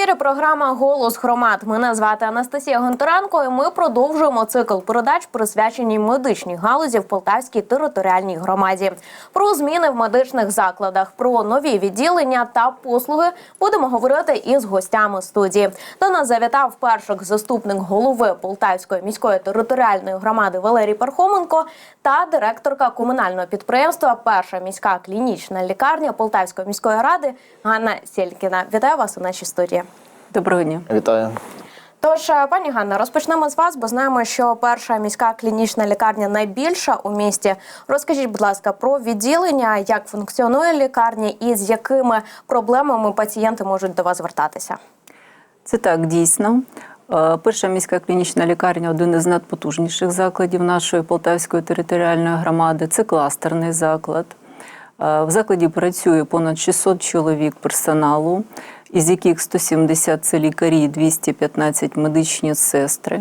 ефірі програма Голос громад. Мене звати Анастасія Гонтаренко. і Ми продовжуємо цикл передач, присвячені медичній галузі в Полтавській територіальній громаді. Про зміни в медичних закладах, про нові відділення та послуги будемо говорити із гостями студії. До нас завітав перший заступник голови Полтавської міської територіальної громади Валерій Пархоменко та директорка комунального підприємства Перша міська клінічна лікарня Полтавської міської ради Ганна Сєлькіна. Вітаю вас у нашій студії. Доброго дня. Вітаю. Тож, е, пані Ганна, розпочнемо з вас, бо знаємо, що перша міська клінічна лікарня найбільша у місті. Розкажіть, будь ласка, про відділення, як функціонує лікарня і з якими проблемами пацієнти можуть до вас звертатися. Це так дійсно. Е, Перша міська клінічна лікарня один із надпотужніших закладів нашої Полтавської територіальної громади. Це кластерний заклад. Е, В закладі працює понад 600 чоловік персоналу, із яких 170 – це лікарі, 215 – медичні сестри.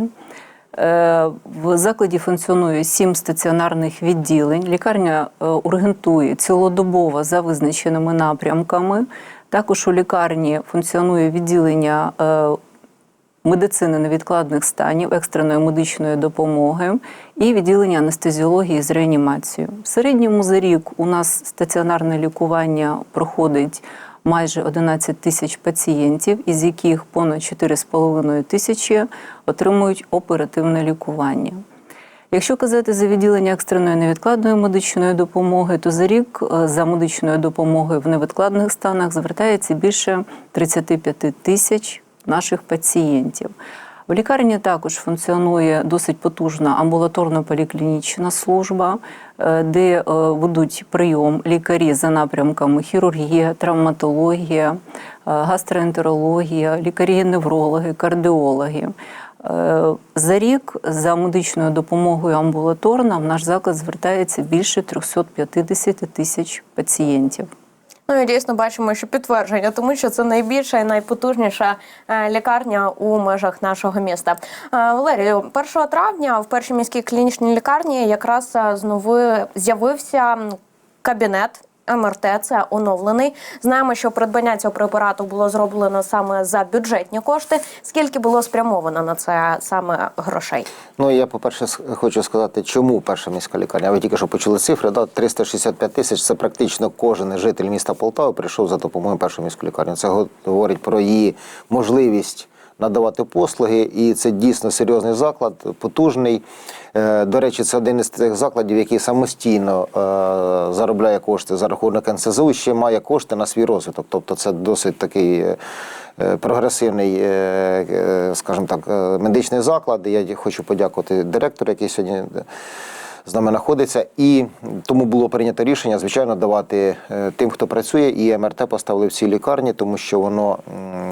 Е, В закладі функціонує сім стаціонарних відділень. Лікарня е, ургентує цілодобово за визначеними напрямками. Також у лікарні функціонує відділення е, медицини невідкладних станів, екстреної медичної допомоги і відділення анестезіології з реанімацією. В середньому за рік у нас стаціонарне лікування проходить майже 11 тисяч пацієнтів, із яких понад 4,5 тисячі отримують оперативне лікування. Якщо казати за відділення екстреної невідкладної медичної допомоги, то за рік е, за медичною допомогою в невідкладних станах звертається більше 35 тисяч наших пацієнтів. В лікарні також функціонує досить потужна амбулаторно-поліклінічна служба, е, де е, ведуть прийом лікарі за напрямками хірургія, травматологія, е, гастроентерологія, лікарі-неврологи, кардіологи. За рік за медичною допомогою амбулаторно в наш заклад звертається більше 350 тисяч пацієнтів. Ну і дійсно бачимо, що підтвердження, тому що це найбільша і найпотужніша е, лікарня у межах нашого міста. Е, Валерію, 1 травня в першій міській клінічній лікарні якраз е, знову з'явився кабінет. МРТ це оновлений. Знаємо, що придбання цього препарату було зроблено саме за бюджетні кошти. Скільки було спрямовано на це саме грошей? Ну я по-перше с- хочу сказати, чому перша міська лікарня. Ви тільки що почули цифри, да? 365 тисяч це практично кожен житель міста Полтави прийшов за допомогою першої міської лікарні. Це го- говорить про її можливість надавати послуги, і це дійсно серйозний заклад, потужний. Е, До речі, це один із тих закладів, який самостійно е, заробляє кошти за рахунок НСЗУ, ще має кошти на свій розвиток. Тобто це досить такий е, прогресивний, скажімо так, медичний заклад. Я хочу подякувати директору, який сьогодні з нами знаходиться. І тому було прийнято рішення, звичайно, давати е, тим, хто працює, і МРТ поставили в цій лікарні, тому що воно,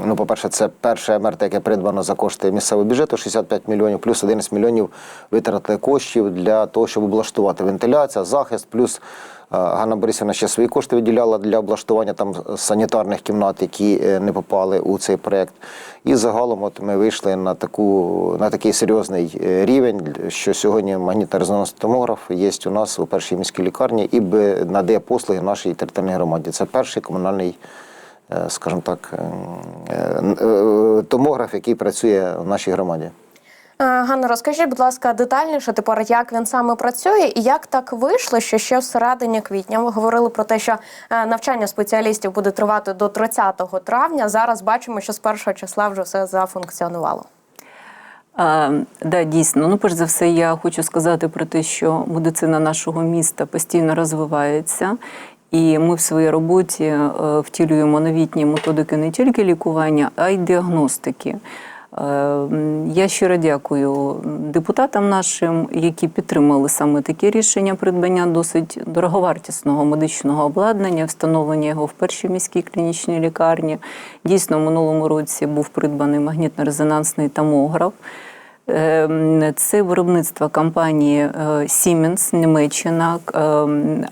ну, по-перше, це перше МРТ, яке придбано за кошти місцевого бюджету, 65 мільйонів, плюс 11 мільйонів витратили коштів для того, щоб облаштувати вентиляція, захист, плюс. Е, Ганна Борисівна ще свої кошти виділяла для облаштування там санітарних кімнат, які е, не попали у цей проект. І загалом от ми вийшли на таку на такий серйозний е, рівень, що сьогодні магнітно-резонансний томограф є у нас у першій міській лікарні і надає послуги нашій територіальній громаді. Це перший комунальний, скажімо так, е, е, е, томограф, який працює в нашій громаді. Е, Ганна, розкажіть, будь ласка, детальніше тепер, як він саме працює, і як так вийшло, що ще в середині квітня ви говорили про те, що е, навчання спеціалістів буде тривати до 30 травня. Зараз бачимо, що з першого числа вже все зафункціонувало. А, да, дійсно. Ну, перш за все, я хочу сказати про те, що медицина нашого міста постійно розвивається. І ми в своїй роботі е, втілюємо новітні методики не тільки лікування, а й діагностики. Е, Я щиро дякую депутатам нашим, які підтримали саме таке рішення придбання досить дороговартісного медичного обладнання, встановлення його в першій міській клінічній лікарні. Дійсно, в минулому році був придбаний магнітно-резонансний томограф. Ем, Це виробництво компанії е, Siemens, Німеччина, е,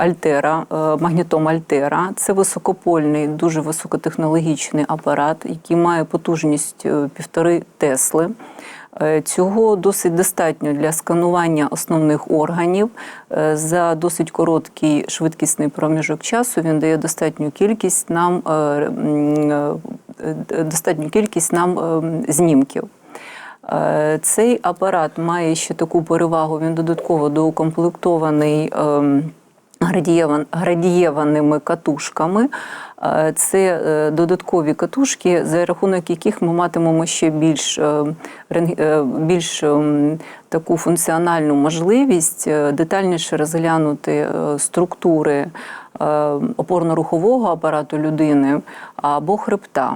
Altera, е, магнітом Альтера. Це високопольний, дуже високотехнологічний апарат, який має потужність е, півтори Тесли. Цього досить достатньо для сканування основних органів. За досить короткий швидкісний проміжок часу він дає достатню кількість нам достатню кількість нам ем, знімків. Е, Цей апарат має ще таку перевагу. Він додатково доукомплектований ем, градієваними катушками. Е, Це е, додаткові катушки, за рахунок яких ми матимемо ще більш, більш ем, таку функціональну можливість детальніше розглянути структури е, опорно-рухового апарату людини або хребта.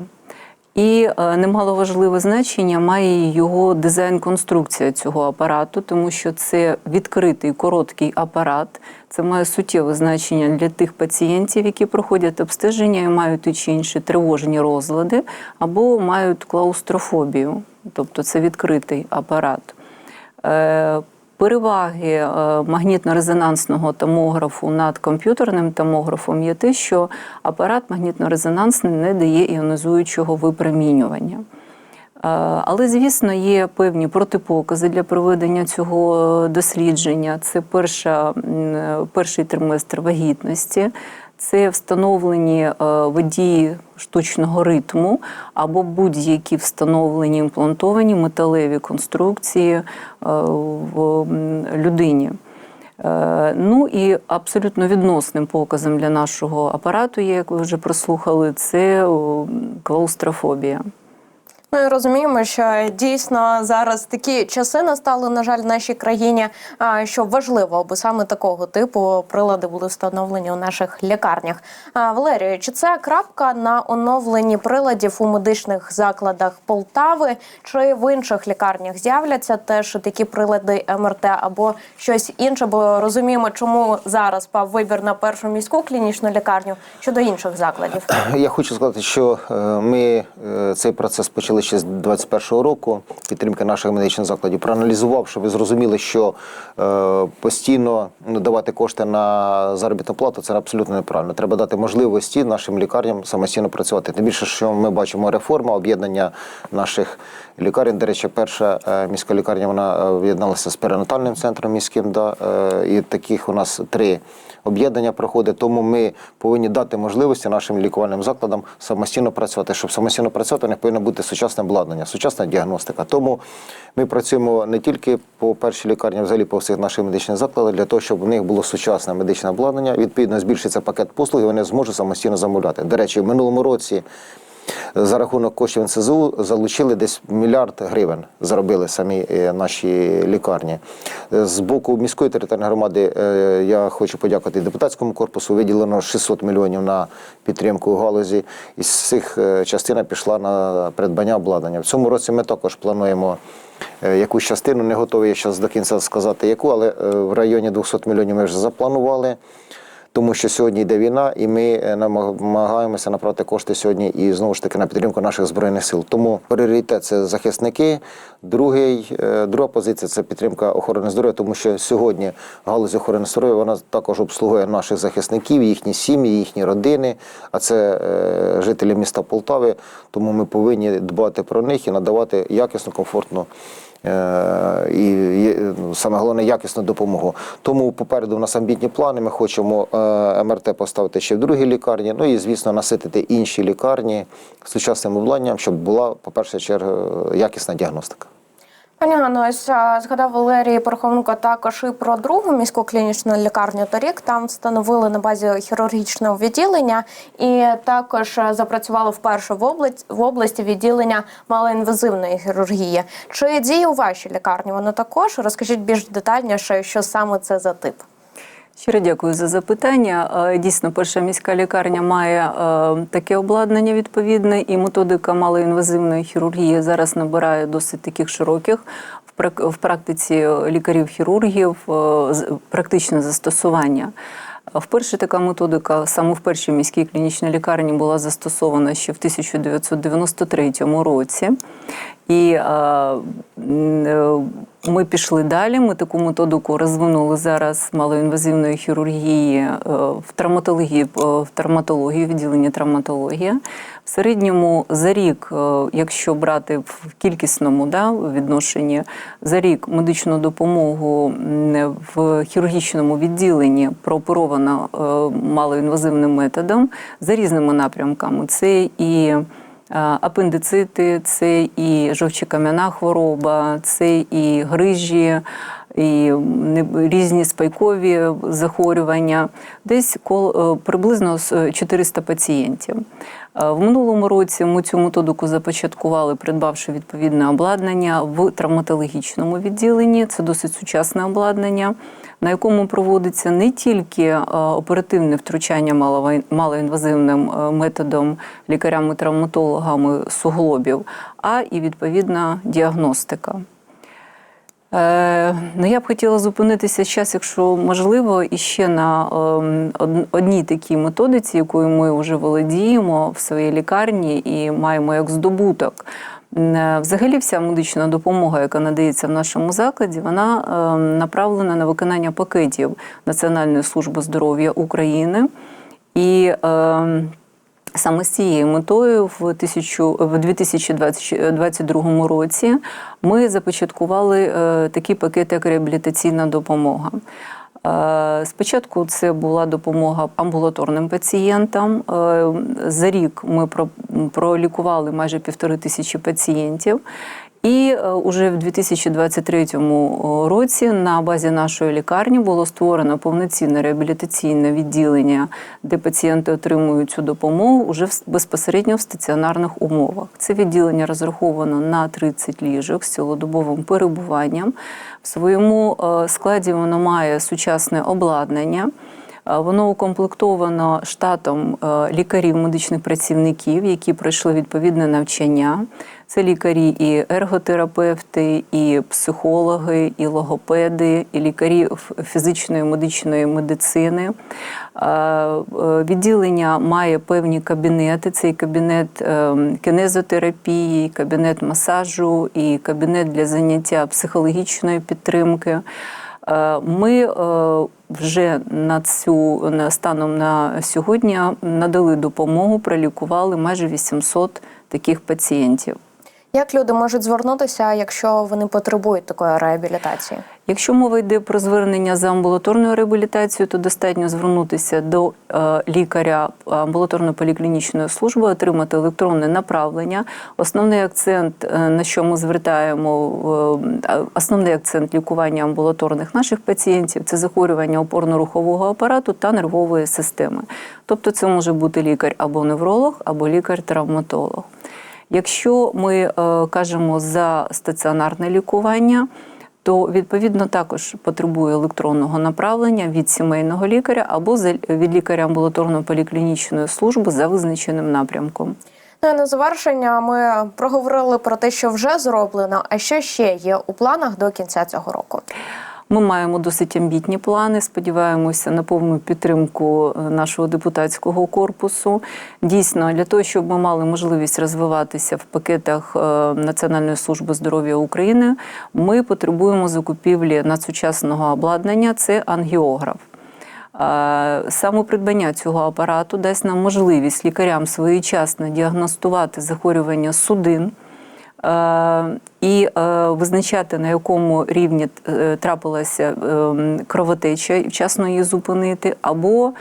І е, немаловажливе значення має його дизайн-конструкція цього апарату, тому що це відкритий короткий апарат. Це має суттєве значення для тих пацієнтів, які проходять обстеження і мають ті чи інші тривожні розлади, або мають клаустрофобію, тобто це відкритий апарат. Переваги е, магнітно-резонансного томографу над комп'ютерним томографом є те, що апарат магнітно-резонансний не дає іонізуючого випромінювання. Е, Але, звісно, є певні протипокази для проведення цього е, дослідження. Це перша, перший триместр вагітності, це встановлені е, водії штучного ритму або будь-які встановлені імплантовані металеві конструкції е, в людині. Е, Ну і абсолютно відносним показом для нашого апарату, як ви вже прослухали, це клаустрофобія. І розуміємо, що дійсно зараз такі часи настали, на жаль, в нашій країні, що важливо, аби саме такого типу прилади були встановлені у наших лікарнях. Валерію, чи це крапка на оновленні приладів у медичних закладах Полтави, чи в інших лікарнях з'являться теж такі прилади МРТ або щось інше? Бо розуміємо, чому зараз пав вибір на першу міську клінічну лікарню щодо інших закладів. Я хочу сказати, що е, ми е, цей процес почали ще з 2021 року. Підтримки наших медичних закладів проаналізувавши, ви зрозуміли, що е, постійно давати кошти на заробітну плату це абсолютно неправильно. Треба дати можливості нашим лікарням самостійно працювати. Тим більше, що ми бачимо реформа об'єднання наших лікарень. До речі, перша е, міська лікарня вона е, об'єдналася з перинатальним центром міським. Да, е, і таких у нас три об'єднання проходить. Тому ми повинні дати можливості нашим лікувальним закладам самостійно працювати. Щоб самостійно працювати, у них бути сучасне обладнання, сучасна діагностика. Тому ми працюємо не тільки по першій лікарні, а взагалі по всіх наших медичних закладах, для того, щоб у них було сучасне медичне обладнання. Відповідно, збільшиться пакет послуг, і вони зможуть самостійно замовляти. До речі, в минулому році. За рахунок коштів НСЗУ залучили десь мільярд гривень, заробили самі е, наші лікарні. З боку міської територіальної громади е, я хочу подякувати депутатському корпусу. Виділено 600 мільйонів на підтримку галузі. Із цих е, частина пішла на придбання обладнання. В цьому році ми також плануємо. Якусь частину не готові зараз до кінця сказати, яку, але в районі 200 мільйонів ми вже запланували тому що сьогодні йде війна, і ми е, намагаємося направити кошти сьогодні і знову ж таки на підтримку наших збройних сил. Тому пріоритет це захисники. Другий, е, друга позиція це підтримка охорони здоров'я, тому що сьогодні галузь охорони здоров'я вона також обслуговує наших захисників, їхні сім'ї, їхні родини. А це е, жителі міста Полтави. Тому ми повинні дбати про них і надавати якісну, комфортну. Е, і ну, саме головне якісну допомогу. Тому попереду в нас амбітні плани. Ми хочемо е, МРТ поставити ще в другій лікарні. Ну і звісно, наситити інші лікарні сучасним обладнанням, щоб була, по перше черга, якісна діагностика. Пані Ганно, ось згадав Валерій Пороховенко також і про другу міську клінічну лікарню. Торік там встановили на базі хірургічного відділення, і також запрацювало вперше в області, в області відділення малоінвазивної хірургії. Чи діє у вашій лікарні? Воно також розкажіть більш детальніше, що саме це за тип. Щиро дякую за запитання. Е, Дійсно, перша міська лікарня має е, таке обладнання відповідне, і методика малоінвазивної хірургії зараз набирає досить таких широких в прак- практиці лікарів-хірургів е, практичне застосування. Вперше така методика саме в першій міській клінічній лікарні була застосована ще в 1993 році. І е, е, ми пішли далі. Ми таку методику розвинули зараз малоінвазивної хірургії е, в травматології, е, в травматології, відділенні травматологія. Середньому за рік, е, якщо брати в кількісному да, відношенні, за рік медичну допомогу в хірургічному відділенні прооперовано е, малоінвазивним методом за різними напрямками. Це і Е, Апендицити, це і жовчокам'яна хвороба, це і грижі, і різні спайкові захворювання. Десь е, приблизно з 400 пацієнтів. Е, В минулому році ми цю методику започаткували, придбавши відповідне обладнання в травматологічному відділенні. Це досить сучасне обладнання, на якому проводиться не тільки е, оперативне втручання малоінвазивним е, методом лікарями-травматологами суглобів, а і відповідна діагностика. Е, ну, я б хотіла зупинитися зараз, якщо можливо, іще на ем, одній такій методиці, якою ми вже володіємо в своїй лікарні і маємо як здобуток. Е, Взагалі, вся медична допомога, яка надається в нашому закладі, вона ем, направлена на виконання пакетів Національної служби здоров'я України. І ем, Саме з цією метою в, тисячу, в 2022 році ми започаткували е, такий пакет, як реабілітаційна допомога. Е, Спочатку це була допомога амбулаторним пацієнтам. Е, За рік ми про- пролікували майже півтори тисячі пацієнтів. І е, уже в 2023 році на базі нашої лікарні було створено повноцінне реабілітаційне відділення, де пацієнти отримують цю допомогу уже безпосередньо в стаціонарних умовах. Це відділення розраховано на 30 ліжок з цілодобовим перебуванням. В своєму е, складі воно має сучасне обладнання. Е, Воно укомплектовано штатом е, лікарів, медичних працівників, які пройшли відповідне навчання. Це лікарі і ерготерапевти, і психологи, і логопеди, і лікарі фізичної медичної медицини. Е, Відділення має певні кабінети. Це і кабінет кінезотерапії, і кабінет масажу, і кабінет для заняття психологічної підтримки. Ми вже на цю станом на сьогодні надали допомогу, пролікували майже 800 таких пацієнтів. Як люди можуть звернутися, якщо вони потребують такої реабілітації? Якщо мова йде про звернення за амбулаторною реабілітацією, то достатньо звернутися до е, лікаря амбулаторної поліклінічної служби, отримати електронне направлення. Основний акцент, е, на що ми звертаємо, е, основний акцент лікування амбулаторних наших пацієнтів це захворювання опорно-рухового апарату та нервової системи. Тобто, це може бути лікар або невролог, або лікар-травматолог. Якщо ми е, кажемо за стаціонарне лікування, то відповідно також потребує електронного направлення від сімейного лікаря або від лікаря амбулаторно поліклінічної служби за визначеним напрямком. Ну і на завершення ми проговорили про те, що вже зроблено, а що ще є у планах до кінця цього року. Ми маємо досить амбітні плани. Сподіваємося на повну підтримку е, нашого депутатського корпусу. Дійсно, для того, щоб ми мали можливість розвиватися в пакетах е, Національної служби здоров'я України, ми потребуємо закупівлі надсучасного обладнання. Це ангіограф. Е, Саме придбання цього апарату дасть нам можливість лікарям своєчасно діагностувати захворювання судин. Е, І е, визначати, на якому рівні е, трапилася е, кровотеча, і вчасно її зупинити, або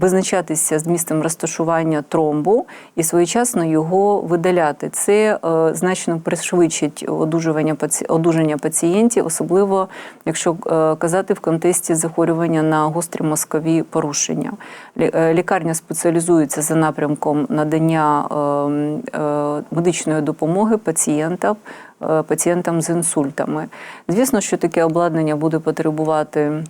визначатися з місцем розташування тромбу і своєчасно його видаляти. Це е, значно пришвидшить одужування одужання пацієнтів, особливо якщо е, казати в контексті захворювання на гострі мозкові порушення. Е, Лікарня спеціалізується за напрямком надання е, е, медичної допомоги пацієнтам, е, пацієнтам з інсультами. Звісно, що таке обладнання буде потребувати.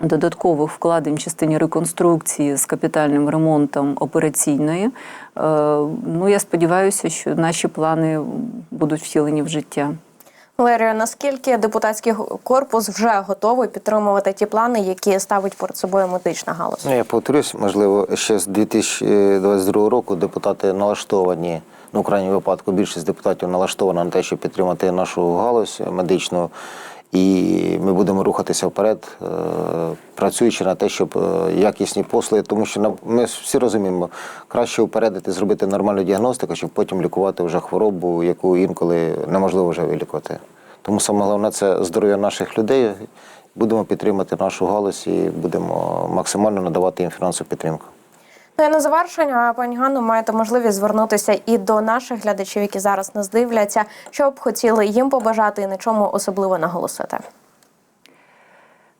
Додаткових вкладень в частині реконструкції з капітальним ремонтом операційної. Е, Ну, я сподіваюся, що наші плани будуть втілені в життя. Валерію, наскільки депутатський корпус вже готовий підтримувати ті плани, які ставить перед собою медична галузь? Ну, я повторюсь, можливо, ще з 2022 року депутати налаштовані, ну, в крайньому випадку, більшість депутатів налаштована на те, щоб підтримати нашу галузь медичну. І ми будемо рухатися вперед, е, працюючи на те, щоб е, якісні послуги, тому що ми всі розуміємо, краще упередити, зробити нормальну діагностику, щоб потім лікувати вже хворобу, яку інколи неможливо вже вилікувати. Тому саме головне це здоров'я наших людей. Будемо підтримати нашу галузь і будемо максимально надавати їм фінансову підтримку. Ну на завершення, пані Ганно, маєте можливість звернутися і до наших глядачів, які зараз нас дивляться, що б хотіли їм побажати і на чому особливо наголосити.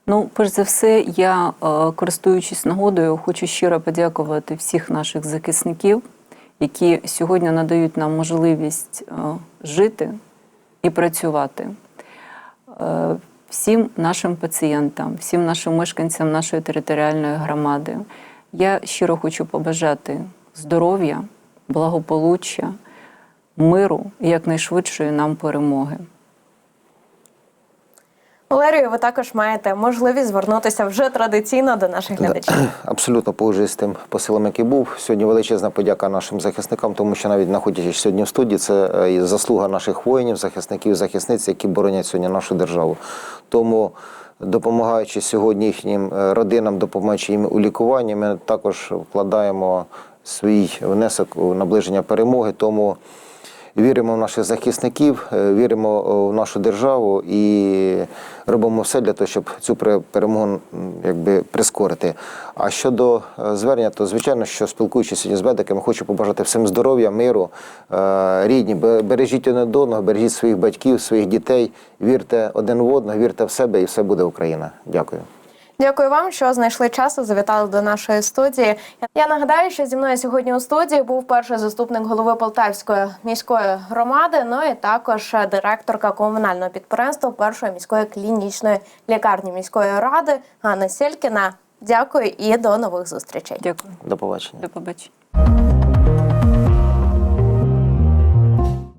Ну, перш за все, я, е, користуючись нагодою, хочу щиро подякувати всіх наших захисників, які сьогодні надають нам можливість е, жити і працювати. Е, Всім нашим пацієнтам, всім нашим мешканцям нашої територіальної громади. Я щиро хочу побажати здоров'я, благополуччя, миру і якнайшвидшої нам перемоги. Валерію, ви також маєте можливість звернутися вже традиційно до наших глядачів. Абсолютно погоджуюсь з тим посилом, який був. Сьогодні величезна подяка нашим захисникам, тому що навіть знаходячись сьогодні в студії, це е, і заслуга наших воїнів, захисників, захисниць, які боронять сьогодні нашу державу. Тому, допомагаючи сьогодні їхнім е, родинам, допомагаючи їм у лікуванні, ми також вкладаємо свій внесок у наближення перемоги. Тому віримо в наших захисників, е, віримо в нашу державу і робимо все для того, щоб цю пере- перемогу якби прискорити. А щодо е, звернення, то звичайно, що спілкуючись сьогодні з медиками, хочу побажати всім здоров'я, миру, е, рідні, бе- бережіть один одного, бережіть своїх батьків, своїх дітей, вірте один в одного, вірте в себе, і все буде Україна. Дякую. Дякую вам, що знайшли час і завітали до нашої студії. Я нагадаю, що зі мною сьогодні у студії був перший заступник голови Полтавської міської громади. Ну і також директорка комунального підприємства першої міської клінічної лікарні міської ради Ганна Селькіна. Дякую і до нових зустрічей. Дякую. До побачення. До побачення.